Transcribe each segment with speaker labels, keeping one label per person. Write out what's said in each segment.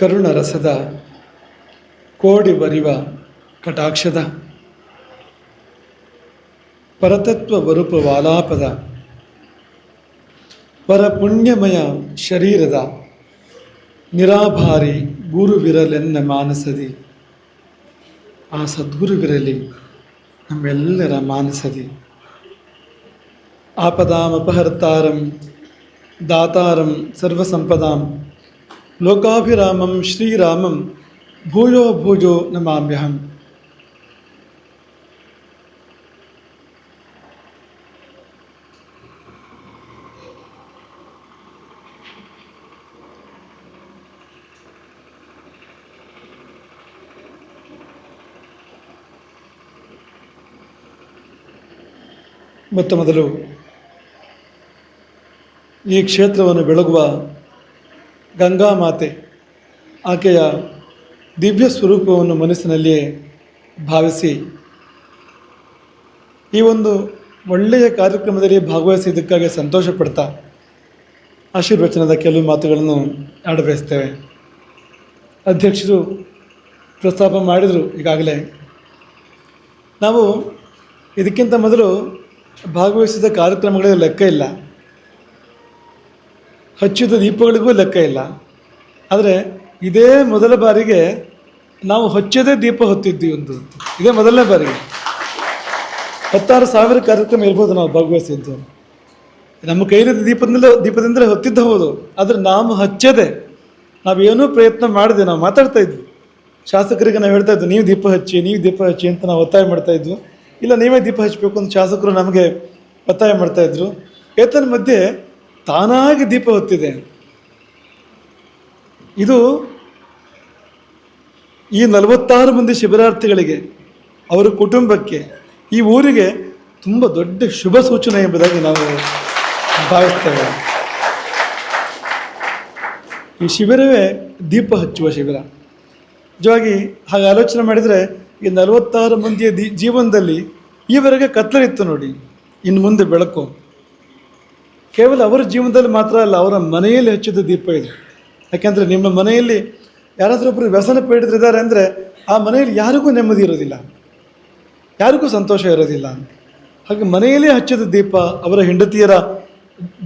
Speaker 1: ಕರುಣರಸದ ಕೋಡಿ ಬರಿವ ಕಟಾಕ್ಷದ ಪರತತ್ವ ಬರುಪ ವಾಲಾಪದ ಪರಪುಣ್ಯಮಯ ಶರೀರದ ನಿರಾಭಾರಿ ಗುರುವಿರಲೆನ್ನ ಮಾನಸದಿ ಆ ಸದ್ಗುರುವಿರಲಿ ನಮ್ಮೆಲ್ಲರ ಮಾನಸದಿ ಆಪದಾಮಪಹರ್ತಾರಂ ದಾತಾರಂ ಸರ್ವಸಂಪದಾಂ ಲೋಕಾಭಿರಾಮಂ ಶ್ರೀರಾಮಂ ಭೂಯೋ ಭೂಜೋ ನಮಾಮ್ಯಹಂ ಮೊತ್ತ ಮೊದಲು ಈ ಕ್ಷೇತ್ರವನ್ನು ಬೆಳಗುವ ಗಂಗಾ ಮಾತೆ, ಆಕೆಯ ದಿವ್ಯ ಸ್ವರೂಪವನ್ನು ಮನಸ್ಸಿನಲ್ಲಿಯೇ ಭಾವಿಸಿ ಈ ಒಂದು ಒಳ್ಳೆಯ ಕಾರ್ಯಕ್ರಮದಲ್ಲಿ ಭಾಗವಹಿಸಿದ್ದಕ್ಕಾಗಿ ಸಂತೋಷ ಪಡ್ತಾ ಆಶೀರ್ವಚನದ ಕೆಲವು ಮಾತುಗಳನ್ನು ಆಡಬಯಸ್ತೇವೆ. ಅಧ್ಯಕ್ಷರು ಪ್ರಸ್ತಾಪ ಮಾಡಿದರು ಈಗಾಗಲೇ. ನಾವು ಇದಕ್ಕಿಂತ ಮೊದಲು ಭಾಗವಹಿಸಿದ ಕಾರ್ಯಕ್ರಮಗಳಿಗೆ ಲೆಕ್ಕ ಇಲ್ಲ. ಹಚ್ಚಿದ ದೀಪಗಳಿಗೂ ಲೆಕ್ಕ ಇಲ್ಲ. ಆದರೆ ಇದೇ ಮೊದಲ ಬಾರಿಗೆ ನಾವು ಹಚ್ಚದೇ ದೀಪ ಹೊತ್ತಿದ್ವಿ ಒಂದು. ಇದೇ ಮೊದಲನೇ ಬಾರಿಗೆ. ಹತ್ತಾರು ಸಾವಿರ ಕಾರ್ಯಕ್ರಮ ಇರ್ಬೋದು ನಾವು ಭಾಗವಹಿಸಿದ್ದು ನಮ್ಮ ಕೈಲಿದ್ದ ದೀಪದಿಂದ ದೀಪದಿಂದಲೇ ಹೊತ್ತಿದ್ದ ಹೌದು. ಆದರೆ ನಾವು ಹಚ್ಚದೆ ನಾವೇನೂ ಪ್ರಯತ್ನ ಮಾಡಿದೆ ನಾವು ಮಾತಾಡ್ತಾ ಇದ್ವಿ. ಶಾಸಕರಿಗೆ ನಾವು ಹೇಳ್ತಾ ಇದ್ವಿ, ನೀವು ದೀಪ ಹಚ್ಚಿ, ನೀವು ದೀಪ ಹಚ್ಚಿ ಅಂತ ನಾವು ಒತ್ತಾಯ ಮಾಡ್ತಾ ಇದ್ವಿ. ಇಲ್ಲ, ನೀವೇ ದೀಪ ಹಚ್ಚಬೇಕು ಅಂತ ಶಾಸಕರು ನಮಗೆ ಒತ್ತಾಯ ಮಾಡ್ತಾ ಇದ್ರು. ಏತನ ಮಧ್ಯೆ ತಾನಾಗಿ ದೀಪ ಹೊತ್ತಿದೆ. ಇದು ಈ ನಲವತ್ತಾರು ಮಂದಿ ಶಿಬಿರಾರ್ಥಿಗಳಿಗೆ, ಅವರ ಕುಟುಂಬಕ್ಕೆ, ಈ ಊರಿಗೆ ತುಂಬ ದೊಡ್ಡ ಶುಭ ಸೂಚನೆ ಎಂಬುದಾಗಿ ನಾವು ಭಾವಿಸ್ತೇವೆ. ಈ ಶಿಬಿರವೇ ದೀಪ ಹಚ್ಚುವ ಶಿಬಿರ. ನಿಜವಾಗಿ ಹಾಗೆ ಆಲೋಚನೆ ಮಾಡಿದರೆ ಈ ನಲವತ್ತಾರು ಮಂದಿಯ ದಿ ಜೀವನದಲ್ಲಿ ಈವರೆಗೆ ಕತ್ತಲಿತ್ತು ನೋಡಿ. ಇನ್ನು ಮುಂದೆ ಬೆಳಕು. ಕೇವಲ ಅವರ ಜೀವನದಲ್ಲಿ ಮಾತ್ರ ಅಲ್ಲ, ಅವರ ಮನೆಯಲ್ಲಿ ಹಚ್ಚಿದ ದೀಪ ಇದು. ಯಾಕೆಂದರೆ ನಿಮ್ಮ ಮನೆಯಲ್ಲಿ ಯಾರಾದರೂ ಒಬ್ಬರು ವ್ಯಸನ ಪೀಡಿತರಿದ್ದಾರೆ ಅಂದರೆ ಆ ಮನೆಯಲ್ಲಿ ಯಾರಿಗೂ ನೆಮ್ಮದಿ ಇರೋದಿಲ್ಲ, ಯಾರಿಗೂ ಸಂತೋಷ ಇರೋದಿಲ್ಲ. ಹಾಗೆ ಮನೆಯಲ್ಲಿ ಹಚ್ಚಿದ ದೀಪ, ಅವರ ಹೆಂಡತಿಯರ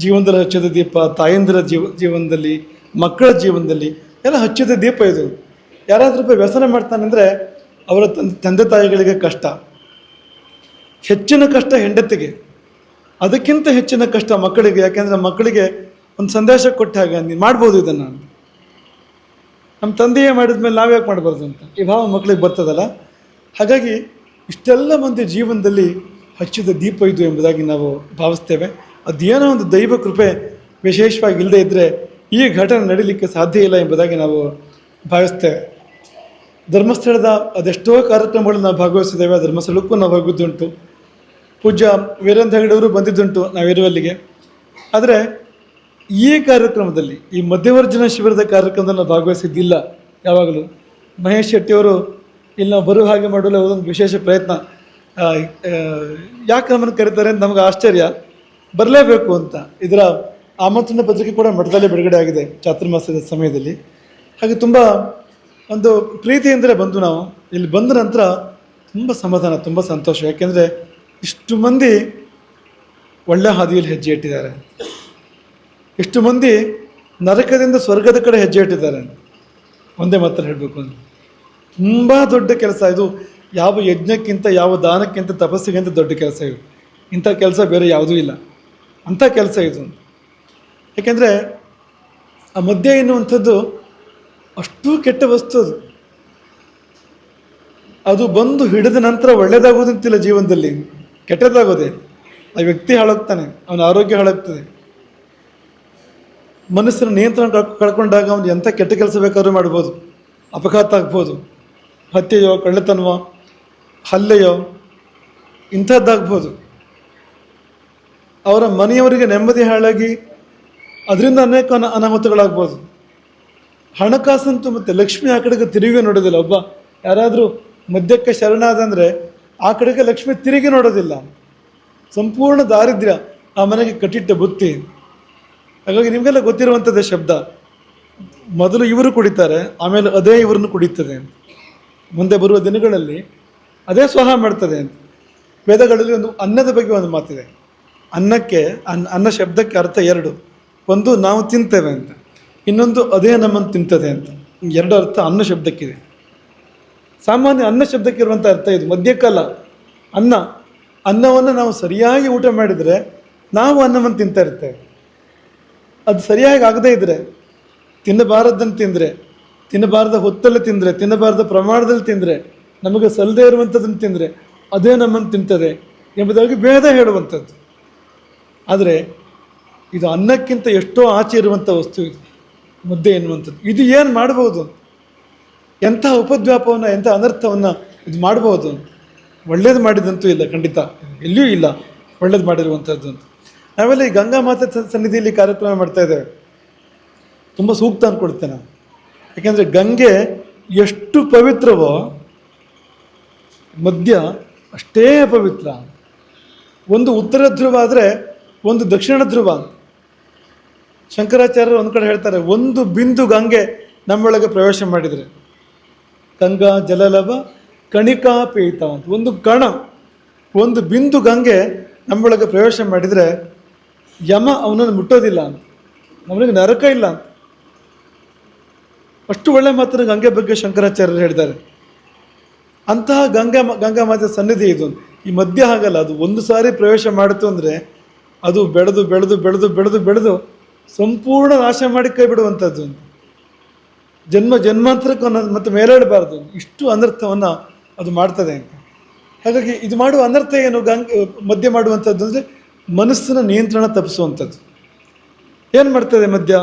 Speaker 1: ಜೀವನದಲ್ಲಿ ಹಚ್ಚಿದ ದೀಪ, ತಾಯಂದಿರ ಜೀವ, ಜೀವನದಲ್ಲಿ, ಮಕ್ಕಳ ಜೀವನದಲ್ಲಿ ಎಲ್ಲ ಹಚ್ಚಿದ ದೀಪ ಇದು. ಯಾರಾದರೂ ಒಬ್ಬ ವ್ಯಸನ ಮಾಡ್ತಾನೆಂದರೆ ಅವರ ತಂದೆ ತಂದೆ ತಾಯಿಗಳಿಗೆ ಕಷ್ಟ. ಹೆಚ್ಚಿನ ಕಷ್ಟ ಹೆಂಡತಿಗೆ. ಅದಕ್ಕಿಂತ ಹೆಚ್ಚಿನ ಕಷ್ಟ ಮಕ್ಕಳಿಗೆ, ಯಾಕೆಂದರೆ ಮಕ್ಕಳಿಗೆ ಒಂದು ಸಂದೇಶ ಕೊಟ್ಟ ಹಾಗೆ ನೀವು ಮಾಡ್ಬೋದು ಇದನ್ನು. ನಮ್ಮ ತಂದೆಯೇ ಮಾಡಿದ ಮೇಲೆ ನಾವ್ಯಾಕೆ ಮಾಡಬಾರ್ದು ಅಂತ? ಈ ಭಾವ ಮಕ್ಕಳಿಗೆ ಬರ್ತದಲ್ಲ? ಹಾಗಾಗಿ ಇಷ್ಟೆಲ್ಲ ಮಂದಿ ಜೀವನದಲ್ಲಿ ಹಚ್ಚಿದ ದೀಪ ಇದು ಎಂಬುದಾಗಿ ನಾವು ಭಾವಿಸ್ತೇವೆ. ಅದೇನೋ ಒಂದು ದೈವ ಕೃಪೆ ವಿಶೇಷವಾಗಿ ಇಲ್ಲದೇ ಇದ್ದರೆ ಈ ಘಟನೆ ನಡೀಲಿಕ್ಕೆ ಸಾಧ್ಯ ಇಲ್ಲ ಎಂಬುದಾಗಿ ನಾವು ಭಾವಿಸ್ತೇವೆ. ಧರ್ಮಸ್ಥಳದ ಅದೆಷ್ಟೋ ಕಾರ್ಯಕ್ರಮಗಳು ನಾವು ಭಾಗವಹಿಸಿದ್ದೇವೆ ಧರ್ಮಸ್ಥಳಕ್ಕೂ ನಾವು ಹೋಗಿದ್ದುಂಟು. ಪೂಜ್ಯ ವೀರೇಂದ್ರ ಹೆಗಡೆಯವರು ಬಂದಿದ್ದುಂಟು ನಾವಿರುವಲ್ಲಿಗೆ ಆದರೆ ಈ ಕಾರ್ಯಕ್ರಮದಲ್ಲಿ, ಈ ಮಧ್ಯವರ್ಜನ ಶಿಬಿರದ ಕಾರ್ಯಕ್ರಮದಲ್ಲಿ ನಾವು ಭಾಗವಹಿಸಿದ್ದಿಲ್ಲ ಯಾವಾಗಲೂ. ಮಹೇಶ್ ಶೆಟ್ಟಿಯವರು ಇಲ್ಲಿ ನಾವು ಬರುವ ಹಾಗೆ ಮಾಡಲು ಒಂದು ವಿಶೇಷ ಪ್ರಯತ್ನ. ಯಾಕೆ ನಮ್ಮನ್ನು ಕರೀತಾರೆ ಅಂತ ನಮಗೆ ಆಶ್ಚರ್ಯ. ಬರಲೇಬೇಕು ಅಂತ. ಇದರ ಆಮಂತ್ರಣ ಪತ್ರಿಕೆ ಕೂಡ ಮಠದಲ್ಲೇ ಬಿಡುಗಡೆ ಆಗಿದೆ ಚಾತುರ್ಮಾಸದ ಸಮಯದಲ್ಲಿ. ಹಾಗೆ ತುಂಬ ಒಂದು ಪ್ರೀತಿಯಿಂದಲೇ ಬಂದು ನಾವು, ಇಲ್ಲಿ ಬಂದ ನಂತರ ತುಂಬ ಸಮಾಧಾನ, ತುಂಬ ಸಂತೋಷ. ಯಾಕೆಂದರೆ ಇಷ್ಟು ಮಂದಿ ಒಳ್ಳೆ ಹಾದಿಯಲ್ಲಿ ಹೆಜ್ಜೆ ಇಟ್ಟಿದ್ದಾರೆ. ಇಷ್ಟು ಮಂದಿ ನರಕದಿಂದ ಸ್ವರ್ಗದ ಕಡೆ ಹೆಜ್ಜೆ ಇಟ್ಟಿದ್ದಾರೆ. ಒಂದೇ ಮಾತ್ರ ಹೇಳಬೇಕು ಅಂದ್ರೆ, ತುಂಬ ದೊಡ್ಡ ಕೆಲಸ ಇದು. ಯಾವ ಯಜ್ಞಕ್ಕಿಂತ, ಯಾವ ದಾನಕ್ಕಿಂತ, ತಪಸ್ಸಿಗಿಂತ ದೊಡ್ಡ ಕೆಲಸ ಇದು. ಇಂಥ ಕೆಲಸ ಬೇರೆ ಯಾವುದೂ ಇಲ್ಲ. ಅಂಥ ಕೆಲಸ ಇದು. ಯಾಕೆಂದರೆ, ಆ ಮದ್ಯ ಎನ್ನುವಂಥದ್ದು ಅಷ್ಟು ಕೆಟ್ಟ ವಸ್ತು ಅದು. ಅದು ಬಂದು ಹಿಡಿದ ನಂತರ ಒಳ್ಳೆಯದಾಗುವುದಂತಿಲ್ಲ ಜೀವನದಲ್ಲಿ. ಕೆಟ್ಟದಾಗೋದೆ ಆ ವ್ಯಕ್ತಿ ಹಾಳಾಗ್ತಾನೆ ಅವನ ಆರೋಗ್ಯ ಹಾಳಾಗ್ತದೆ ಮನಸ್ಸಿನ ನಿಯಂತ್ರಣ ಕಳ್ಕೊಂಡಾಗ ಅವನು ಎಂಥ ಕೆಟ್ಟ ಕೆಲಸ ಬೇಕಾದ್ರೂ ಮಾಡ್ಬೋದು. ಅಪಘಾತ ಆಗ್ಬೋದು. ಹತ್ಯೆಯೋ, ಕಳ್ಳತನವೋ, ಹಲ್ಲೆಯೋ ಇಂಥದ್ದಾಗ್ಬೋದು ಅವರ ಮನೆಯವರಿಗೆ ನೆಮ್ಮದಿ ಹಾಳಾಗಿ ಅದರಿಂದ ಅನೇಕ ಅನ, ಅನಾಹುತಗಳಾಗ್ಬೋದು. ಹಣಕಾಸಂತೂ ಮತ್ತು ಲಕ್ಷ್ಮಿ ಆ ಕಡೆಗೆ ತಿರುಗಿ ನೋಡೋದಿಲ್ಲ. ಒಬ್ಬ ಯಾರಾದರೂ ಮದ್ಯಕ್ಕೆ ಶರಣಾದಂದರೆ ಆ ಕಡೆಗೆ ಲಕ್ಷ್ಮಿ ತಿರುಗಿ ನೋಡೋದಿಲ್ಲ. ಸಂಪೂರ್ಣ ದಾರಿದ್ರ್ಯ ಆ ಮನೆಗೆ ಕಟ್ಟಿಟ್ಟ ಬುತ್ತಿ. ಹಾಗಾಗಿ ನಿಮಗೆಲ್ಲ ಗೊತ್ತಿರುವಂಥದ್ದೇ ಶಬ್ದ. ಮೊದಲು ಇವರು ಕುಡಿತಾರೆ, ಆಮೇಲೆ ಅದೇ ಇವರನ್ನು ಕುಡಿತದೆ. ಅಂತ ಮುಂದೆ ಬರುವ ದಿನಗಳಲ್ಲಿ ಅದೇ ಸ್ವಹ ಮಾಡ್ತದೆ. ಅಂತ ವೇದಗಳಲ್ಲಿ ಒಂದು ಅನ್ನದ ಬಗ್ಗೆ ಒಂದು ಮಾತಿದೆ. ಅನ್ನಕ್ಕೆ ಅನ್ನ ಅನ್ನ ಶಬ್ದಕ್ಕೆ ಅರ್ಥ ಎರಡು. ಒಂದು ನಾವು ತಿಂತೇವೆ ಅಂತ. ಇನ್ನೊಂದು ಅದೇ ನಮ್ಮನ್ನು ತಿಂತದೆ ಅಂತ. ಎರಡು ಅರ್ಥ ಅನ್ನ ಶಬ್ದಕ್ಕಿದೆ. ಸಾಮಾನ್ಯ ಅನ್ನ ಶಬ್ದಕ್ಕಿರುವಂಥ ಅರ್ಥ ಇದು. ಮಧ್ಯಕಾಲ, ಅನ್ನ. ಅನ್ನವನ್ನು ನಾವು ಸರಿಯಾಗಿ ಊಟ ಮಾಡಿದರೆ ನಾವು ಅನ್ನವನ್ನು ತಿಂತಾ ಇರ್ತೇವೆ. ಅದು ಸರಿಯಾಗಿ ಆಗದೇ ಇದ್ದರೆ ತಿನ್ನಬಾರದ್ದನ್ನು ತಿಂದರೆ, ತಿನ್ನಬಾರದ ಹೊತ್ತಲ್ಲಿ ತಿಂದರೆ, ತಿನ್ನಬಾರದ ಪ್ರಮಾಣದಲ್ಲಿ ತಿಂದರೆ, ನಮಗೆ ಸಲ್ಲದೆ ಇರುವಂಥದ್ದನ್ನು ತಿಂದರೆ ಅದೇ ನಮ್ಮನ್ನು ತಿಂತದೆ ಎಂಬುದಾಗಿ ಭೇದ ಹೇಳುವಂಥದ್ದು. ಆದರೆ ಇದು ಅನ್ನಕ್ಕಿಂತ ಎಷ್ಟೋ ಆಚೆ ಇರುವಂಥ ವಸ್ತು ಇದು, ಮುದ್ದೆ ಎನ್ನುವಂಥದ್ದು. ಇದು ಏನು ಮಾಡ್ಬೋದು? ಎಂಥ ಉಪದ್ವ್ಯಾಪವನ್ನು, ಎಂಥ ಅನರ್ಥವನ್ನು ಇದು ಮಾಡ್ಬೋದು. ಒಳ್ಳೇದು ಮಾಡಿದಂತೂ ಇಲ್ಲ, ಖಂಡಿತ. ಎಲ್ಲಿಯೂ ಇಲ್ಲ ಒಳ್ಳೇದು ಮಾಡಿರುವಂಥದ್ದು ಅಂತ. ನಾವೆಲ್ಲ ಈ ಗಂಗಾ ಮಾತೆ ಸನ್ನಿಧಿಯಲ್ಲಿ ಕಾರ್ಯಕ್ರಮ ಮಾಡ್ತಾ ಇದ್ದೇವೆ. ತುಂಬ ಸೂಕ್ತ ಅಂದ್ಕೊಡ್ತೇನೆ ನಾನು. ಯಾಕೆಂದರೆ ಗಂಗೆ ಎಷ್ಟು ಪವಿತ್ರವೋ, ಮಧ್ಯ ಅಷ್ಟೇ ಪವಿತ್ರ. ಒಂದು ಉತ್ತರ ಧ್ರುವ ಆದರೆ ಒಂದು ದಕ್ಷಿಣ ಧ್ರುವ. ಶಂಕರಾಚಾರ್ಯರು ಒಂದು ಕಡೆ ಹೇಳ್ತಾರೆ, ಒಂದು ಬಿಂದು ಗಂಗೆ ನಮ್ಮೊಳಗೆ ಪ್ರವೇಶ ಮಾಡಿದರೆ. ಗಂಗಾ ಜಲಲವ ಕಣಿಕಾ ಪೀತ ಅಂತ. ಒಂದು ಕಣ, ಒಂದು ಬಿಂದು ಗಂಗೆ ನಮ್ಮೊಳಗೆ ಪ್ರವೇಶ ಮಾಡಿದರೆ ಯಮ ಅವನನ್ನು ಮುಟ್ಟೋದಿಲ್ಲ ಅಂತ. ನಮಗೆ ನರಕ ಇಲ್ಲ ಅಂತ. ಅಷ್ಟು ಒಳ್ಳೆ ಮಾತನ್ನು ಗಂಗೆ ಬಗ್ಗೆ ಶಂಕರಾಚಾರ್ಯರು ಹೇಳಿದ್ದಾರೆ. ಅಂತಹ ಗಂಗಾ ಗಂಗಾ ಮಾತೆ ಸನ್ನಿಧಿ ಇದು. ಈ ಮಧ್ಯ ಹಾಗಲ್ಲ, ಅದು ಒಂದು ಸಾರಿ ಪ್ರವೇಶ ಮಾಡಿತು ಅಂದರೆ ಅದು ಬೆಳೆದು ಬೆಳೆದು ಬೆಳೆದು ಬೆಳೆದು ಬೆಳೆದು ಸಂಪೂರ್ಣ ನಾಶ ಮಾಡಿ ಕೈ ಬಿಡುವಂಥದ್ದು ಅಂತ. ಜನ್ಮ ಜನ್ಮಾಂತರಕ್ಕೆ ಮತ್ತೆ ಮೇಲೇಳಬಾರ್ದು ಇಷ್ಟು ಅನರ್ಥವನ್ನು ಅದು ಮಾಡ್ತದೆ ಅಂತ. ಹಾಗಾಗಿ ಇದು ಮಾಡುವ ಅನರ್ಥ ಏನು? ಗಂಗ್ ಮದ್ಯ ಮಾಡುವಂಥದ್ದು ಅಂದರೆ ಮನಸ್ಸಿನ ನಿಯಂತ್ರಣ ತಪ್ಪಿಸುವಂಥದ್ದು. ಏನು ಮಾಡ್ತದೆ ಮದ್ಯ?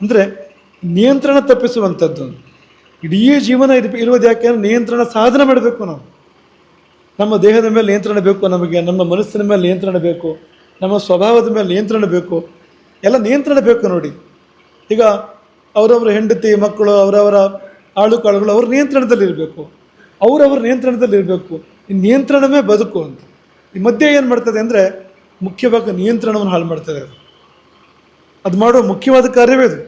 Speaker 1: ಅಂದರೆ ನಿಯಂತ್ರಣ ತಪ್ಪಿಸುವಂಥದ್ದು. ಇಡೀ ಜೀವನ ಇದು ಇರುವುದು ಯಾಕೆ ನಿಯಂತ್ರಣ ಸಾಧನೆ ಮಾಡಬೇಕು ನಾವು. ನಮ್ಮ ದೇಹದ ಮೇಲೆ ನಿಯಂತ್ರಣ ಬೇಕು ನಮಗೆ, ನಮ್ಮ ಮನಸ್ಸಿನ ಮೇಲೆ ನಿಯಂತ್ರಣ ಬೇಕು, ನಮ್ಮ ಸ್ವಭಾವದ ಮೇಲೆ ನಿಯಂತ್ರಣ ಬೇಕು. ಎಲ್ಲ ನಿಯಂತ್ರಣ ಬೇಕು ನೋಡಿ. ಈಗ ಅವರವರ ಹೆಂಡತಿ ಮಕ್ಕಳು, ಅವರವರ ಆಳು ಕಾಳುಗಳು ಅವ್ರ ನಿಯಂತ್ರಣದಲ್ಲಿರಬೇಕು ಅವರವ್ರ ನಿಯಂತ್ರಣದಲ್ಲಿರಬೇಕು ಈ ನಿಯಂತ್ರಣವೇ ಬದುಕು ಅಂತ. ಈ ಮಧ್ಯೆ ಏನು ಮಾಡ್ತದೆ ಅಂದರೆ ಮುಖ್ಯವಾಗಿ ನಿಯಂತ್ರಣವನ್ನು ಹಾಳು ಮಾಡ್ತದೆ ಅದು ಅದು ಮಾಡುವ ಮುಖ್ಯವಾದ ಕಾರ್ಯವೇ ಅದು.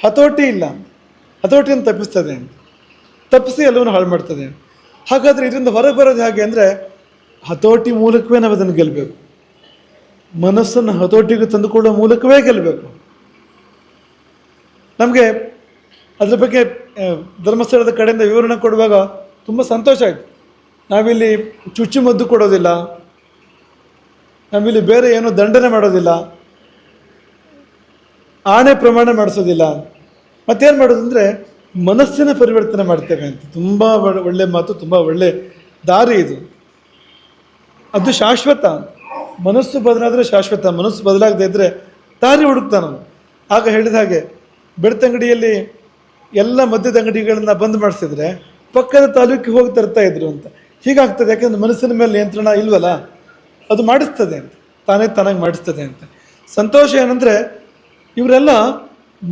Speaker 1: ಹತೋಟಿ ಇಲ್ಲ ಹತೋಟಿಯನ್ನು ತಪ್ಪಿಸ್ತದೆ ತಪ್ಪಿಸಿ ಎಲ್ಲವನ್ನು ಹಾಳು ಮಾಡ್ತದೆ ಹಾಗಾದರೆ ಇದರಿಂದ ಹೊರಗೆ ಬರೋದು ಹೇಗೆ ಅಂದರೆ ಹತೋಟಿ ಮೂಲಕವೇ ನಾವು ಅದನ್ನು ಗೆಲ್ಲಬೇಕು ಮನಸ್ಸನ್ನು ಹತೋಟಿಗೆ ತಂದುಕೊಳ್ಳೋ ಮೂಲಕವೇ ಗೆಲ್ಲಬೇಕು ನಮಗೆ ಅದ್ರ ಬಗ್ಗೆ ಧರ್ಮಸ್ಥಳದ ಕಡೆಯಿಂದ ವಿವರಣೆ ಕೊಡುವಾಗ ತುಂಬ ಸಂತೋಷ ಆಯಿತು. ನಾವಿಲ್ಲಿ ಚುಚ್ಚುಮದ್ದು ಕೊಡೋದಿಲ್ಲ. ನಾವಿಲ್ಲಿ ಬೇರೆ ಏನು ದಂಡನೆ ಮಾಡೋದಿಲ್ಲ. ಆಣೆ ಪ್ರಮಾಣ ಮಾಡಿಸೋದಿಲ್ಲ. ಮತ್ತೇನು ಮಾಡೋದು ಅಂದರೆ ಮನಸ್ಸಿನ ಪರಿವರ್ತನೆ ಮಾಡ್ತೇವೆ ಅಂತ. ತುಂಬ ಒಳ್ಳೆ- ಒಳ್ಳೆ ಮಾತು, ತುಂಬ ಒಳ್ಳೆ ದಾರಿ ಇದು. ಅದು ಶಾಶ್ವತ. ಮನಸ್ಸು ಬದಲಾದರೆ ಶಾಶ್ವತ. ಮನಸ್ಸು ಬದಲಾಗದೇ ಇದ್ದರೆ ದಾರಿ ಹುಡುಕ್ತಾನ ಆಗ ಹೇಳಿದ ಹಾಗೆ ಬೆಳ್ತಂಗಡಿಯಲ್ಲಿ ಎಲ್ಲ ಮದ್ಯದ ಅಂಗಡಿಗಳನ್ನ ಬಂದ್ ಮಾಡಿಸಿದ್ರೆ ಪಕ್ಕದ ತಾಲೂಕಿಗೆ ಹೋಗಿ ತರ್ತಾ ಇದ್ರು ಅಂತ. ಹೀಗಾಗ್ತದೆ, ಯಾಕಂದ್ರೆ ಮನಸ್ಸಿನ ಮೇಲೆ ನಿಯಂತ್ರಣ ಇಲ್ವಲ್ಲ? ಅದು ಮಾಡಿಸ್ತದೆ ಅಂತ. ತಾನೇ ತಾನಾಗಿ ಮಾಡಿಸ್ತದೆ ಅಂತ. ಸಂತೋಷ ಏನಂದರೆ, ಇವರೆಲ್ಲ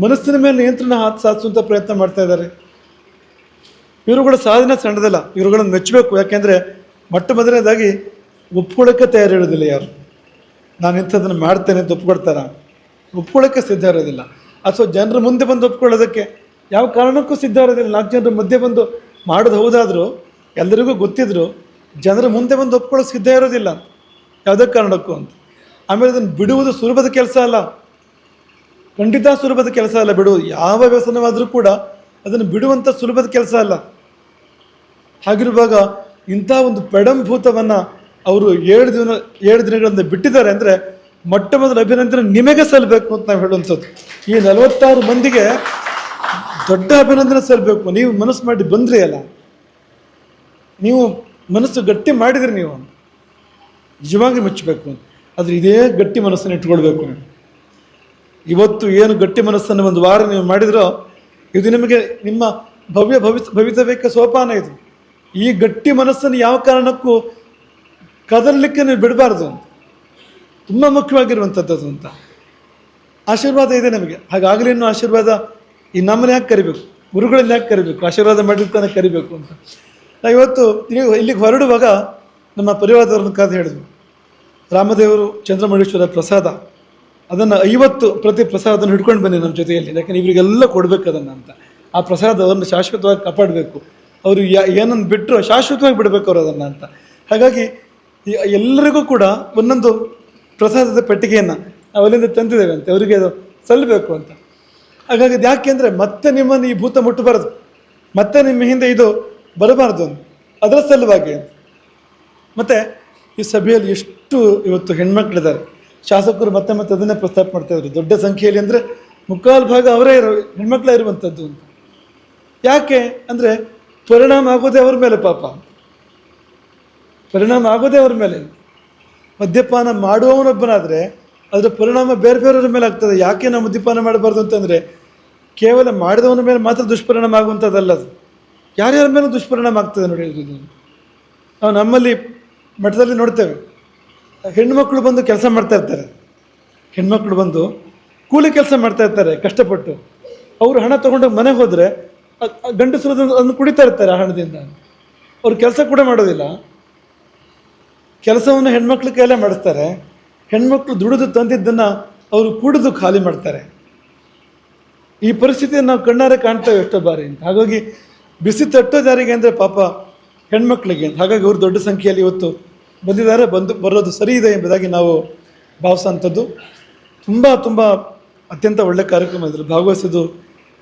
Speaker 1: ಮನಸ್ಸಿನ ಮೇಲೆ ನಿಯಂತ್ರಣ ಹಾತ್ ಸಾಧಿಸುವಂಥ ಪ್ರಯತ್ನ ಮಾಡ್ತಾ ಇದ್ದಾರೆ. ಇವರುಗಳ ಸಾಧನೆ ಸಣ್ಣದಲ್ಲ, ಇವರುಗಳನ್ನು ಮೆಚ್ಚಬೇಕು. ಯಾಕೆಂದರೆ, ಮೊಟ್ಟ ಮೊದಲನೇದಾಗಿ ಒಪ್ಕೊಳ್ಳೋಕ್ಕೆ ತಯಾರಿರೋದಿಲ್ಲ ಯಾರು. ನಾನು ಇಂಥದ್ದನ್ನು ಮಾಡ್ತೇನೆ ಅಂತ ಒಪ್ಕೊಳ್ತಾರ? ಒಪ್ಕೊಳ್ಳೋಕ್ಕೆ ಸಿದ್ಧ ಇರೋದಿಲ್ಲ. ಅಥವಾ ಜನರ ಮುಂದೆ ಬಂದು ಒಪ್ಕೊಳ್ಳೋದಕ್ಕೆ ಯಾವ ಕಾರಣಕ್ಕೂ ಸಿದ್ಧ ಇರೋದಿಲ್ಲ. ನಾಲ್ಕು ಜನರ ಮಧ್ಯೆ ಬಂದು ಮಾಡೋದು ಹೌದಾದರೂ, ಎಲ್ಲರಿಗೂ ಗೊತ್ತಿದ್ರು ಜನರ ಮುಂದೆ ಬಂದು ಒಪ್ಕೊಳ್ಳೋ ಸಿದ್ಧ ಇರೋದಿಲ್ಲ. ಯಾವುದೇ ಕಾರಣಕ್ಕೂ ಅಂತ. ಆಮೇಲೆ ಅದನ್ನು ಬಿಡುವುದು ಸುಲಭದ ಕೆಲಸ ಅಲ್ಲ. ಖಂಡಿತ ಸುಲಭದ ಕೆಲಸ ಅಲ್ಲ. ಬಿಡುವುದು ಯಾವ ವ್ಯಸನವಾದರೂ ಕೂಡ ಅದನ್ನು ಬಿಡುವಂಥ ಸುಲಭದ ಕೆಲಸ ಅಲ್ಲ. ಹಾಗಿರುವಾಗ ಇಂಥ ಒಂದು ಪೆಡಂಭೂತವನ್ನು ಅವರು ಏಳು ದಿನ, ಏಳು ದಿನಗಳಿಂದ ಬಿಟ್ಟಿದ್ದಾರೆ ಅಂದರೆ ಮೊಟ್ಟ ಮೊದಲು ಅಭಿನಂದನೆ ನಿಮಗೆ ಸಲ್ಲಬೇಕು ಅಂತ ನಾವು ಹೇಳುವಂಥದ್ದು. ಈ ನಲವತ್ತಾರು ಮಂದಿಗೆ ದೊಡ್ಡ ಅಭಿನಂದನೆ ಸಲ್ಲಬೇಕು. ನೀವು ಮನಸ್ಸು ಮಾಡಿ ಬಂದ್ರಿ ಅಲ್ಲ. ನೀವು ಮನಸ್ಸು ಗಟ್ಟಿ ಮಾಡಿದ್ರಿ ನೀವು. ನಿಜವಾಗಿ ಮೆಚ್ಚಬೇಕು ಆದರೆ ಇದೇ ಗಟ್ಟಿ ಮನಸ್ಸನ್ನು ಇಟ್ಕೊಳ್ಬೇಕು ನೀವು. ಇವತ್ತು ಏನು ಗಟ್ಟಿ ಮನಸ್ಸನ್ನು ಒಂದು ವಾರ ನೀವು ಮಾಡಿದ್ರೋ, ಇದು ನಿಮಗೆ ನಿಮ್ಮ ಭವ್ಯ ಭವಿಸ್ ಭವಿತವ್ಯಕ್ಕೆ ಸೋಪಾನ ಇದು. ಈ ಗಟ್ಟಿ ಮನಸ್ಸನ್ನು ಯಾವ ಕಾರಣಕ್ಕೂ ಕದಲಿಕ್ಕೆ ನೀವು ಬಿಡಬಾರ್ದು ಅಂತ. ತುಂಬ ಮುಖ್ಯವಾಗಿರುವಂಥದ್ದು ಅಂತ. ಆಶೀರ್ವಾದ ಇದೆ ನಮಗೆ. ಹಾಗಾಗಲೇ ಆಶೀರ್ವಾದ ಈ ನಮ್ಮನ್ನ ಯಾಕೆ ಕರಿಬೇಕು? ಗುರುಗಳನ್ನ ಯಾಕೆ ಕರಿಬೇಕು? ಆಶೀರ್ವಾದ ಮಾಡಿರ್ತಾನೆ ಕರಿಬೇಕು ಅಂತ. ನಾವು ಇವತ್ತು ಇಲ್ಲಿ ಇಲ್ಲಿಗೆ ಹೊರಡುವಾಗ ನಮ್ಮ ಪರಿವಾರದವ್ರನ್ನ ಕಥೆ ಹೇಳಿದ್ವಿ. ರಾಮದೇವರು ಚಂದ್ರಮೌಳೀಶ್ವರ ಪ್ರಸಾದ. ಅದನ್ನು ಐವತ್ತು ಪ್ರತಿ ಪ್ರಸಾದವನ್ನು ಹಿಡ್ಕೊಂಡು ಬನ್ನಿ ನಮ್ಮ ಜೊತೆಯಲ್ಲಿ. ಯಾಕಂದ್ರೆ ಇವರಿಗೆಲ್ಲ ಕೊಡಬೇಕು ಅದನ್ನು ಅಂತ. ಆ ಪ್ರಸಾದವನ್ನು ಶಾಶ್ವತವಾಗಿ ಕಾಪಾಡಬೇಕು. ಅವರು ಯಾ ಏನನ್ನು ಬಿಟ್ಟರು ಶಾಶ್ವತವಾಗಿ ಬಿಡಬೇಕು ಅವರು ಅದನ್ನು ಅಂತ. ಹಾಗಾಗಿ ಎಲ್ಲರಿಗೂ ಕೂಡ ಒಂದೊಂದು ಪ್ರಸಾದದ ಪೆಟ್ಟಿಗೆಯನ್ನು ನಾವು ಅಲ್ಲಿಂದ ತಂದಿದ್ದೇವೆ ಅಂತ. ಅವರಿಗೆ ಅದು ಸಲ್ಲಬೇಕು ಅಂತ. ಹಾಗಾಗಿ ಅದು ಯಾಕೆ ಅಂದರೆ ಮತ್ತೆ ನಿಮ್ಮನ್ನು ಈ ಭೂತ ಮುಟ್ಟಬಾರದು. ಮತ್ತೆ ನಿಮ್ಮ ಹಿಂದೆ ಇದು ಬರಬಾರ್ದು ಅಂತ. ಅದರ ಸಲುವಾಗಿ ಅಂತ. ಮತ್ತು ಈ ಸಭೆಯಲ್ಲಿ ಎಷ್ಟು ಇವತ್ತು ಹೆಣ್ಮಕ್ಳಿದ್ದಾರೆ. ಶಾಸಕರು ಮತ್ತೆ ಮತ್ತೆ ಅದನ್ನೇ ಪ್ರಸ್ತಾಪ ಮಾಡ್ತಾ ಇದ್ರು ದೊಡ್ಡ ಸಂಖ್ಯೆಯಲ್ಲಿ ಅಂದರೆ ಮುಕ್ಕಾಲು ಭಾಗ ಅವರೇ ಇರೋ ಹೆಣ್ಮಕ್ಳೇ ಇರುವಂಥದ್ದು ಅಂತ. ಯಾಕೆ ಅಂದರೆ ಪರಿಣಾಮ ಆಗೋದೇ ಅವ್ರ ಮೇಲೆ ಪಾಪ. ಪರಿಣಾಮ ಆಗೋದೇ ಅವ್ರ ಮೇಲೆ. ಮದ್ಯಪಾನ ಮಾಡುವವನೊಬ್ಬನಾದರೆ ಅದರ ಪರಿಣಾಮ ಬೇರೆ ಬೇರೆಯವ್ರ ಮೇಲೆ ಆಗ್ತದೆ. ಯಾಕೆ ನಾವು ಮದ್ಯಪಾನ ಮಾಡಬಾರ್ದು ಅಂತಂದರೆ ಕೇವಲ ಮಾಡಿದವನ ಮೇಲೆ ಮಾತ್ರ ದುಷ್ಪರಿಣಾಮ ಆಗುವಂಥದ್ದಲ್ಲ ಅದು. ಯಾರ್ಯಾರ ಮೇಲೆ ದುಷ್ಪರಿಣಾಮ ಆಗ್ತದೆ ನೋಡಿ ನಾವು ನಮ್ಮಲ್ಲಿ ಮಠದಲ್ಲಿ ನೋಡ್ತೇವೆ. ಹೆಣ್ಮಕ್ಳು ಬಂದು ಕೆಲಸ ಮಾಡ್ತಾ ಇರ್ತಾರೆ. ಹೆಣ್ಮಕ್ಳು ಬಂದು ಕೂಲಿ ಕೆಲಸ ಮಾಡ್ತಾ ಇರ್ತಾರೆ, ಕಷ್ಟಪಟ್ಟು. ಅವರು ಹಣ ತೊಗೊಂಡು ಮನೆಗೆ ಹೋದರೆ ಗಂಡಸರು ಅದನ್ನು ಕುಡಿತಾ ಇರ್ತಾರೆ ಆ ಹಣದಿಂದ. ಅವ್ರು ಕೆಲಸ ಕೂಡ ಮಾಡೋದಿಲ್ಲ. ಕೆಲಸವನ್ನು ಹೆಣ್ಮಕ್ಳ ಕೈಲೇ ಮಾಡಿಸ್ತಾರೆ. ಹೆಣ್ಮಕ್ಳು ದುಡಿದು ತಂದಿದ್ದನ್ನು ಅವರು ಕುಡಿದು ಖಾಲಿ ಮಾಡ್ತಾರೆ. ಈ ಪರಿಸ್ಥಿತಿಯನ್ನು ನಾವು ಕಣ್ಣಾರೆ ಕಾಣ್ತೇವೆ ಎಷ್ಟೋ ಬಾರಿ ಅಂತ. ಹಾಗಾಗಿ ಬಿಸಿ ತಟ್ಟೋ ಜಾರಿಗೆ ಅಂದರೆ ಪಾಪ ಹೆಣ್ಮಕ್ಳಿಗೆ ಅಂತ. ಹಾಗಾಗಿ ಅವರು ದೊಡ್ಡ ಸಂಖ್ಯೆಯಲ್ಲಿ ಇವತ್ತು ಬಂದಿದ್ದಾರೆ, ಬಂದು ಬರೋದು ಸರಿ ಇದೆ ಎಂಬುದಾಗಿ ನಾವು ಭಾವಿಸೋಂಥದ್ದು ತುಂಬ ತುಂಬ ಅತ್ಯಂತ ಒಳ್ಳೆಯ ಕಾರ್ಯಕ್ರಮ ಇದ್ರಲ್ಲಿ ಭಾಗವಹಿಸೋದು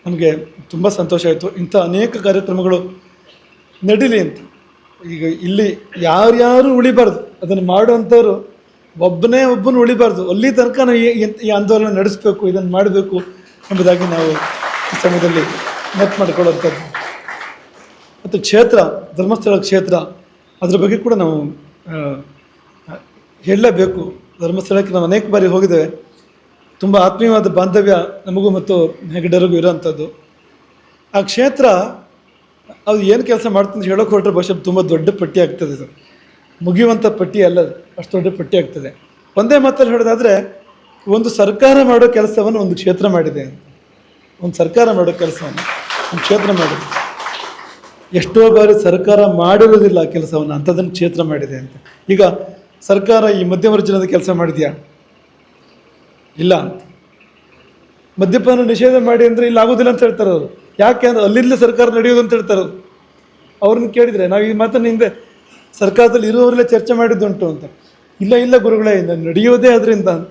Speaker 1: ನಮಗೆ ತುಂಬ ಸಂತೋಷ ಆಯಿತು. ಇಂಥ ಅನೇಕ ಕಾರ್ಯಕ್ರಮಗಳು ನಡೀಲಿ ಅಂತ. ಈಗ ಇಲ್ಲಿ ಯಾರ್ಯಾರು ಉಳಿಬಾರ್ದು, ಅದನ್ನು ಮಾಡುವಂಥವ್ರು ಒಬ್ಬನೇ ಒಬ್ಬನು ಉಳಿಬಾರ್ದು. ಅಲ್ಲಿ ತನಕ ನಾವು ಈ- ಆಂದೋಲನ ನಡೆಸಬೇಕು ಇದನ್ನು ಮಾಡಬೇಕು ಎಂಬುದಾಗಿ ನಾವು ಈ ಸಮಯದಲ್ಲಿ ನೆಟ್ ಮಾಡಿಕೊಳ್ಳುವಂಥದ್ದು. ಮತ್ತು ಕ್ಷೇತ್ರ, ಧರ್ಮಸ್ಥಳ ಕ್ಷೇತ್ರ, ಅದರ ಬಗ್ಗೆ ಕೂಡ ನಾವು ಹೇಳಲೇಬೇಕು. ಧರ್ಮಸ್ಥಳಕ್ಕೆ ನಾವು ಅನೇಕ ಬಾರಿ ಹೋಗಿದ್ದೇವೆ. ತುಂಬ ಆತ್ಮೀಯವಾದ ಬಾಂಧವ್ಯ ನಮಗೂ ಮತ್ತು ಹೆಗಡರಿಗೂ ಇರೋವಂಥದ್ದು. ಆ ಕ್ಷೇತ್ರ ಅದು ಏನು ಕೆಲಸ ಮಾಡ್ತಂತ ಹೇಳೋಕೆ ಹೊರಟ್ರೆ ಬಹುಶಃ ತುಂಬ ದೊಡ್ಡ ಪಟ್ಟಿ ಆಗ್ತದೆ ಸರ್. ಮುಗಿಯುವಂಥ ಪಟ್ಟಿ ಅಲ್ಲ. ಅಷ್ಟು ದೊಡ್ಡ ಪಟ್ಟಿ ಆಗ್ತದೆ. ಒಂದೇ ಮಾತಲ್ಲಿ ಹೇಳೋದಾದರೆ, ಒಂದು ಸರ್ಕಾರ ಮಾಡೋ ಕೆಲಸವನ್ನು ಒಂದು ಕ್ಷೇತ್ರ ಮಾಡಿದೆ ಒಂದು ಸರ್ಕಾರ ಮಾಡೋ ಕೆಲಸವನ್ನು ಒಂದು ಕ್ಷೇತ್ರ ಮಾಡಿದೆ. ಎಷ್ಟೋ ಬಾರಿ ಸರ್ಕಾರ ಮಾಡಿರೋದಿಲ್ಲ ಆ ಕೆಲಸವನ್ನು, ಅಂಥದ್ದನ್ನು ಕ್ಷೇತ್ರ ಮಾಡಿದೆ ಅಂತ. ಈಗ ಸರ್ಕಾರ ಈ ಮಧ್ಯವರ್ಜನದ ಕೆಲಸ ಮಾಡಿದೆಯಾ? ಇಲ್ಲ ಅಂತ. ಮದ್ಯಪಾನ ನಿಷೇಧ ಮಾಡಿ ಅಂದರೆ ಇಲ್ಲಿ, ಆಗೋದಿಲ್ಲ ಅಂತ ಹೇಳ್ತಾರೆ ಅವರು ಯಾಕೆ ಅಂದ್ರೆ ಅಲ್ಲಿಂದಲೇ ಸರ್ಕಾರ ನಡೆಯೋದು ಅಂತ ಹೇಳ್ತಾರೆ ಅವರು. ಅವ್ರನ್ನ ಕೇಳಿದರೆ, ನಾವು ಈ ಮಾತನ್ನು ಹಿಂದೆ ಸರ್ಕಾರದಲ್ಲಿ ಇರುವವರಲ್ಲೇ ಚರ್ಚೆ ಮಾಡಿದ್ದುಂಟು ಅಂತ. ಇಲ್ಲ ಇಲ್ಲ ಗುರುಗಳೇ, ಇಂದ ನಡೆಯೋದೇ ಅದರಿಂದ ಅಂತ.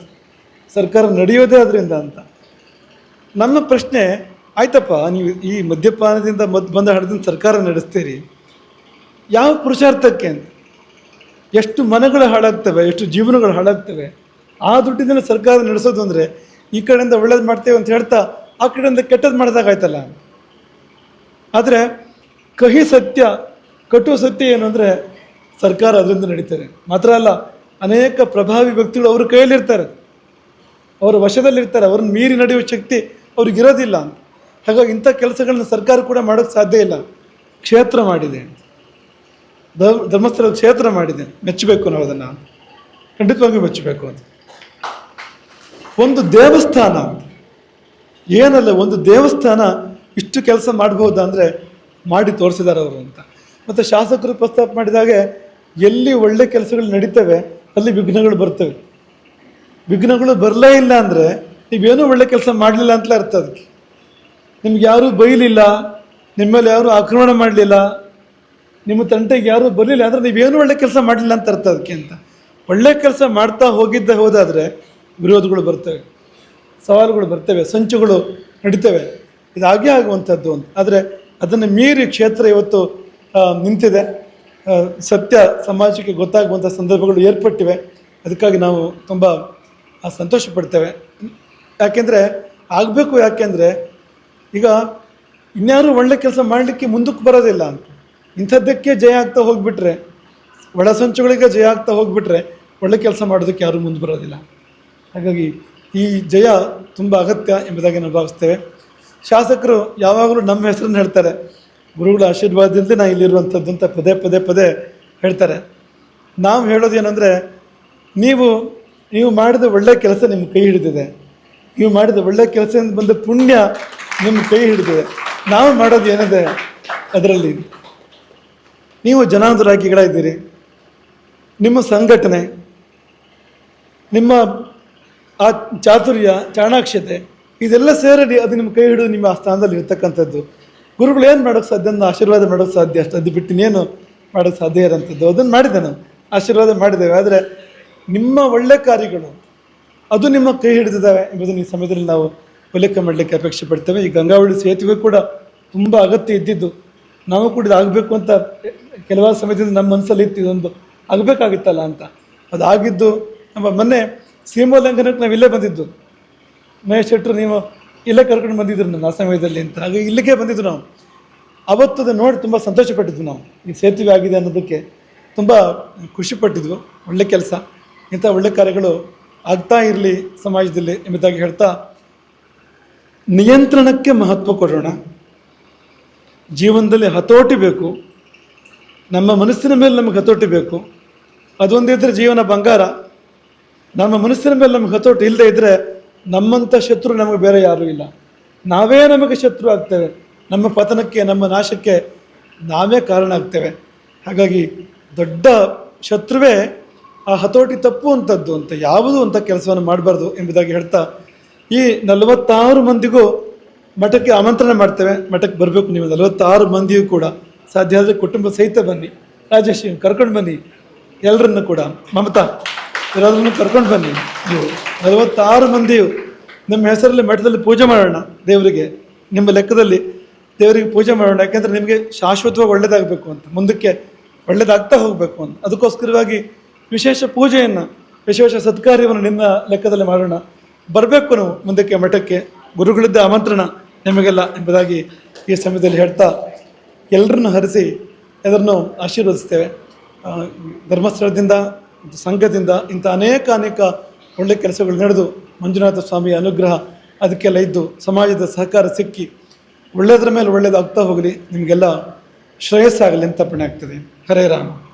Speaker 1: ಸರ್ಕಾರ ನಡೆಯೋದೇ ಅದರಿಂದ ಅಂತ. ನನ್ನ ಪ್ರಶ್ನೆ, ಆಯ್ತಪ್ಪ, ನೀವು ಈ ಮದ್ಯಪಾನದಿಂದ ಮದ್, ಬಂದ ಹಣದಿಂದ ಸರ್ಕಾರ ನಡೆಸ್ತೀರಿ. ಯಾವ ಪುರುಷಾರ್ಥಕ್ಕೆ ಅಂತ. ಎಷ್ಟು ಮನಗಳು ಹಾಳಾಗ್ತವೆ, ಎಷ್ಟು ಜೀವನಗಳು ಹಾಳಾಗ್ತವೆ. ಆ ದುಡ್ಡಿನ ಸರ್ಕಾರ ನಡೆಸೋದು ಅಂದರೆ ಈ ಕಡೆಯಿಂದ ಒಳ್ಳೇದು ಮಾಡ್ತೇವೆ ಅಂತ ಹೇಳ್ತಾ, ಆ ಕಡೆಯಿಂದ ಕೆಟ್ಟದ್ದು ಮಾಡಿದಾಗಾಯ್ತಲ್ಲ ಆದರೆ ಕಹಿ ಸತ್ಯ, ಕಟು ಸತ್ಯ ಏನು ಅಂದರೆ ಸರ್ಕಾರ ಅದರಿಂದ ನಡೀತಾರೆ. ಮಾತ್ರ ಅಲ್ಲ, ಅನೇಕ ಪ್ರಭಾವಿ ವ್ಯಕ್ತಿಗಳು ಅವ್ರ ಕೈಯಲ್ಲಿರ್ತಾರೆ. ಅವರ ವಶದಲ್ಲಿರ್ತಾರೆ, ಅವ್ರನ್ನ ಮೀರಿ ನಡೆಯುವ ಶಕ್ತಿ ಅವ್ರಿಗಿರೋದಿಲ್ಲ ಹಾಗಾಗಿ ಇಂಥ ಕೆಲಸಗಳನ್ನ ಸರ್ಕಾರ ಕೂಡ ಮಾಡೋಕ್ಕೆ ಸಾಧ್ಯ ಇಲ್ಲ. ಕ್ಷೇತ್ರ ಮಾಡಿದೆ ಧರ್ಮ ಧರ್ಮಸ್ಥಳ ಕ್ಷೇತ್ರ ಮಾಡಿದೆ. ಮೆಚ್ಚಬೇಕು ನಾವು ಅದನ್ನು ಖಂಡಿತವಾಗಿಯೂ ಮೆಚ್ಚಬೇಕು ಅಂತ. ಒಂದು ದೇವಸ್ಥಾನ ಏನಲ್ಲ, ಒಂದು ದೇವಸ್ಥಾನ ಇಷ್ಟು ಕೆಲಸ ಮಾಡ್ಬೋದು ಅಂದರೆ ಮಾಡಿ ತೋರಿಸಿದ್ದಾರೆ ಅವರು ಅಂತ. ಮತ್ತು ಶಾಸಕರು ಪ್ರಸ್ತಾಪ ಮಾಡಿದಾಗೆ ಎಲ್ಲಿ ಒಳ್ಳೆ ಕೆಲಸಗಳು ನಡೀತವೆ, ಅಲ್ಲಿ ವಿಘ್ನಗಳು ಬರ್ತವೆ. ವಿಘ್ನಗಳು ಬರಲೇ ಇಲ್ಲ ಅಂದರೆ ನೀವೇನೂ ಒಳ್ಳೆ ಕೆಲಸ ಮಾಡಲಿಲ್ಲ ಅಂತಲೇ ಅರ್ಥ ಅದಕ್ಕೆ. ನಿಮ್ಗೆ ಯಾರೂ ಬೈಲಿಲ್ಲ ನಿಮ್ಮ ಮೇಲೆ ಯಾರೂ ಆಕ್ರಮಣ ಮಾಡಲಿಲ್ಲ, ನಿಮ್ಮ ತಂಟೆಗೆ ಯಾರೂ ಬರಲಿಲ್ಲ ಅಂದರೆ ನೀವೇನೂ ಒಳ್ಳೆ ಕೆಲಸ ಮಾಡಲಿಲ್ಲ ಅಂತ ಅರ್ಥ ಅದಕ್ಕೆ ಅಂತ. ಒಳ್ಳೆ ಕೆಲಸ ಮಾಡ್ತಾ ಹೋಗಿದ್ದ ಹೋದಾದರೆ ವಿರೋಧಗಳು ಬರ್ತವೆ, ಸವಾಲುಗಳು ಬರ್ತವೆ, ಸಂಚುಗಳು ನಡೀತವೆ. ಇದು ಹಾಗೆ ಆಗುವಂಥದ್ದು ಅಂತ. ಆದರೆ ಅದನ್ನು ಮೀರಿ ಕ್ಷೇತ್ರ ಇವತ್ತು ನಿಂತಿದೆ. ಸತ್ಯ ಸಮಾಜಕ್ಕೆ ಗೊತ್ತಾಗುವಂಥ ಸಂದರ್ಭಗಳು ಏರ್ಪಟ್ಟಿವೆ. ಅದಕ್ಕಾಗಿ ನಾವು ತುಂಬ ಸಂತೋಷ ಪಡ್ತೇವೆ ಯಾಕೆಂದರೆ ಆಗಬೇಕು ಯಾಕೆಂದರೆ ಈಗ ಇನ್ಯಾರು ಒಳ್ಳೆ ಕೆಲಸ ಮಾಡಲಿಕ್ಕೆ ಮುಂದಕ್ಕೆ ಬರೋದಿಲ್ಲ ಅಂತ. ಇಂಥದ್ದಕ್ಕೆ ಜಯ ಆಗ್ತಾ ಹೋಗಿಬಿಟ್ರೆ, ಒಳ ಸಂಚುಗಳಿಗೆ ಜಯ ಆಗ್ತಾ ಹೋಗಿಬಿಟ್ರೆ ಒಳ್ಳೆ ಕೆಲಸ ಮಾಡೋದಕ್ಕೆ ಯಾರೂ ಮುಂದೆ ಬರೋದಿಲ್ಲ. ಹಾಗಾಗಿ ಈ ಜಯ ತುಂಬ ಅಗತ್ಯ ಎಂಬುದಾಗಿ ನಾವು ಭಾವಿಸ್ತೇವೆ. ಶಾಸಕರು ಯಾವಾಗಲೂ ನಮ್ಮ ಹೆಸರನ್ನು ಹೇಳ್ತಾರೆ. ಗುರುಗಳ ಆಶೀರ್ವಾದದಿಂದ ನಾ ಇಲ್ಲಿರುವಂಥದ್ದು ಅಂತ ಪದೇ ಪದೇ ಪದೇ ಹೇಳ್ತಾರೆ. ನಾವು ಹೇಳೋದೇನೆಂದರೆ, ನೀವು ನೀವು ಮಾಡಿದ ಒಳ್ಳೆ ಕೆಲಸ ನಿಮ್ಮ ಕೈ ಹಿಡಿದಿದೆ. ನೀವು ಮಾಡಿದ ಒಳ್ಳೆ ಕೆಲಸದಿಂದ ಬಂದ ಪುಣ್ಯ ನಿಮ್ಮ ಕೈ ಹಿಡಿದಿದೆ. ನಾವು ಮಾಡೋದು ಏನಿದೆ? ಅದರಲ್ಲಿ ನೀವು ಜನಾನುರಾಗಿಗಳಾಗಿದ್ದೀರಿ ನಿಮ್ಮ ಸಂಘಟನೆ, ನಿಮ್ಮ ಆ ಚಾತುರ್ಯ, ಚಾಣಾಕ್ಷತೆ ಇದೆಲ್ಲ ಸೇರಡಿ ಅದು ನಿಮ್ಮ ಕೈ ಹಿಡಿದು ನಿಮ್ಮ ಆ ಸ್ಥಾನದಲ್ಲಿ ಇರ್ತಕ್ಕಂಥದ್ದು. ಗುರುಗಳು ಏನು ಮಾಡೋಕ್ಕೆ ಸಾಧ್ಯ ಅಂದ್ರೆ ಆಶೀರ್ವಾದ ಮಾಡೋಕ್ಕೆ ಸಾಧ್ಯ ಅಷ್ಟು ಅದು ಬಿಟ್ಟು ಇನ್ನೇನು ಮಾಡೋಕ್ಕೆ ಸಾಧ್ಯ ಇರೋಂಥದ್ದು. ಅದನ್ನು ಮಾಡಿದೆ ನಾನು. ಆಶೀರ್ವಾದ ಮಾಡಿದ್ದೇವೆ. ಆದರೆ ನಿಮ್ಮ ಒಳ್ಳೆ ಕಾರ್ಯಗಳು, ಅದು ನಿಮ್ಮ ಕೈ ಹಿಡಿದಿದ್ದಾವೆ ಎಂಬುದನ್ನು ಈ ಸಮಯದಲ್ಲಿ ನಾವು ಉಲ್ಲೇಖ ಮಾಡಲಿಕ್ಕೆ ಅಪೇಕ್ಷೆ ಪಡ್ತೇವೆ. ಈ ಗಂಗಾವಳಿ ಸೇತುವೆ ಕೂಡ ತುಂಬ ಅಗತ್ಯ ಇದ್ದಿದ್ದು. ನಾವು ಕೂಡ ಆಗಬೇಕು ಅಂತ ಕೆಲವಾರು ಸಮಯದಿಂದ ನಮ್ಮ ಮನಸ್ಸಲ್ಲಿ ಇತ್ತು ಇದೊಂದು. ಆಗಬೇಕಾಗಿತ್ತಲ್ಲ ಅಂತ. ಅದಾಗಿದ್ದು ನಮ್ಮ ಮೊನ್ನೆ ಸೀಮೋಲ್ಲಂಘನಕ್ಕೆ ನಾವು ಇಲ್ಲೇ ಬಂದಿದ್ದು. ಮಹೇಶ್ ಶೆಟ್ಟರು ನೀವು ಇಲ್ಲೇ ಕರ್ಕೊಂಡು ಬಂದಿದ್ರು ನನ್ನ ಆ ಸಮಯದಲ್ಲಿ ಅಂತ. ಹಾಗೆ ಇಲ್ಲಿಗೆ ಬಂದಿದ್ದು ನಾವು. ಅವತ್ತು ಅದನ್ನು ನೋಡಿ ತುಂಬ ಸಂತೋಷಪಟ್ಟಿದ್ವಿ ನಾವು. ಈ ಸೇತುವೆ ಆಗಿದೆ ಅನ್ನೋದಕ್ಕೆ ತುಂಬ ಖುಷಿಪಟ್ಟಿದ್ವು ಒಳ್ಳೆ ಕೆಲಸ. ಇಂಥ ಒಳ್ಳೆ ಕಾರ್ಯಗಳು ಆಗ್ತಾ ಇರಲಿ ಸಮಾಜದಲ್ಲಿ ಎಂಬುದಾಗಿ ಹೇಳ್ತಾ ನಿಯಂತ್ರಣಕ್ಕೆ ಮಹತ್ವ ಕೊಡೋಣ. ಜೀವನದಲ್ಲಿ ಹತೋಟಿ ಬೇಕು. ನಮ್ಮ ಮನಸ್ಸಿನ ಮೇಲೆ ನಮಗೆ ಹತೋಟಿ ಬೇಕು. ಅದೊಂದಿದ್ರೆ ಜೀವನ ಬಂಗಾರ. ನಮ್ಮ ಮನಸ್ಸಿನ ಮೇಲೆ ನಮಗೆ ಹತೋಟಿ ಇಲ್ಲದೆ ಇದ್ದರೆ ನಮ್ಮಂಥ ಶತ್ರು ನಮಗೆ ಬೇರೆ ಯಾರೂ ಇಲ್ಲ. ನಾವೇ ನಮಗೆ ಶತ್ರು ಆಗ್ತೇವೆ. ನಮ್ಮ ಪತನಕ್ಕೆ, ನಮ್ಮ ನಾಶಕ್ಕೆ ನಾವೇ ಕಾರಣ ಆಗ್ತೇವೆ. ಹಾಗಾಗಿ ದೊಡ್ಡ ಶತ್ರುವೇ ಆ ಹತೋಟಿ ತಪ್ಪು ಅಂಥದ್ದು ಅಂತ ಯಾವುದು ಅಂತ ಕೆಲಸವನ್ನು ಮಾಡಬಾರ್ದು ಎಂಬುದಾಗಿ ಹೇಳ್ತಾ ಈ ನಲವತ್ತಾರು ಮಂದಿಗೂ ಮಠಕ್ಕೆ ಆಮಂತ್ರಣ ಮಾಡ್ತೇವೆ. ಮಠಕ್ಕೆ ಬರಬೇಕು ನೀವು. ನಲವತ್ತಾರು ಮಂದಿಯೂ ಕೂಡ ಸಾಧ್ಯ ಆದರೆ ಕುಟುಂಬ ಸಹಿತ ಬನ್ನಿ. ರಾಜೇಶ್ ಕರ್ಕೊಂಡು ಬನ್ನಿ. ಎಲ್ಲರನ್ನು ಕೂಡ. ಮಮತಾ. ಎಲ್ಲರನ್ನು ಕರ್ಕೊಂಡು ಬನ್ನಿ. ನೀವು ನಲವತ್ತಾರು ಮಂದಿಯು ನಿಮ್ಮ ಹೆಸರಲ್ಲಿ ಮಠದಲ್ಲಿ ಪೂಜೆ ಮಾಡೋಣ ದೇವರಿಗೆ, ನಿಮ್ಮ ಲೆಕ್ಕದಲ್ಲಿ ದೇವರಿಗೆ ಪೂಜೆ ಮಾಡೋಣ, ಯಾಕೆಂದರೆ ನಿಮಗೆ ಶಾಶ್ವತವಾಗಿ ಒಳ್ಳೆಯದಾಗಬೇಕು ಅಂತ, ಮುಂದಕ್ಕೆ ಒಳ್ಳೆಯದಾಗ್ತಾ ಹೋಗಬೇಕು ಅಂತ. ಅದಕ್ಕೋಸ್ಕರವಾಗಿ ವಿಶೇಷ ಪೂಜೆಯನ್ನು, ವಿಶೇಷ ಸತ್ಕಾರ್ಯವನ್ನು ನಿಮ್ಮ ಲೆಕ್ಕದಲ್ಲಿ ಮಾಡೋಣ. ಬರಬೇಕು ನಾವು ಮುಂದಕ್ಕೆ ಮಠಕ್ಕೆ. ಗುರುಗಳಿದ್ದ ಆಮಂತ್ರಣ ನಿಮಗೆಲ್ಲ ಎಂಬುದಾಗಿ ಈ ಸಮಯದಲ್ಲಿ ಹೇಳ್ತಾ ಎಲ್ಲರನ್ನು ಹರಿಸಿ ಎಲ್ಲರನ್ನು ಆಶೀರ್ವದಿಸ್ತೇವೆ. ಧರ್ಮಸ್ಥಳದಿಂದ ಸಂಘದಿಂದ ಇಂಥ ಅನೇಕ ಅನೇಕ ಒಳ್ಳೆ ಕೆಲಸಗಳು ನಡೆದು ಮಂಜುನಾಥ ಸ್ವಾಮಿಯ ಅನುಗ್ರಹ ಅದಕ್ಕೆಲ್ಲ ಇದ್ದು ಸಮಾಜದ ಸಹಕಾರ ಸಿಕ್ಕಿ ಒಳ್ಳೆಯದ್ರ ಮೇಲೆ ಒಳ್ಳೆಯದಾಗ್ತಾ ಹೋಗಲಿ, ನಿಮಗೆಲ್ಲ ಶ್ರೇಯಸ್ಸಾಗಲಿ ಅಂತ ಪುಣ್ಯ ಆಗ್ತದೆ. ಹರೇ ರಾಮ.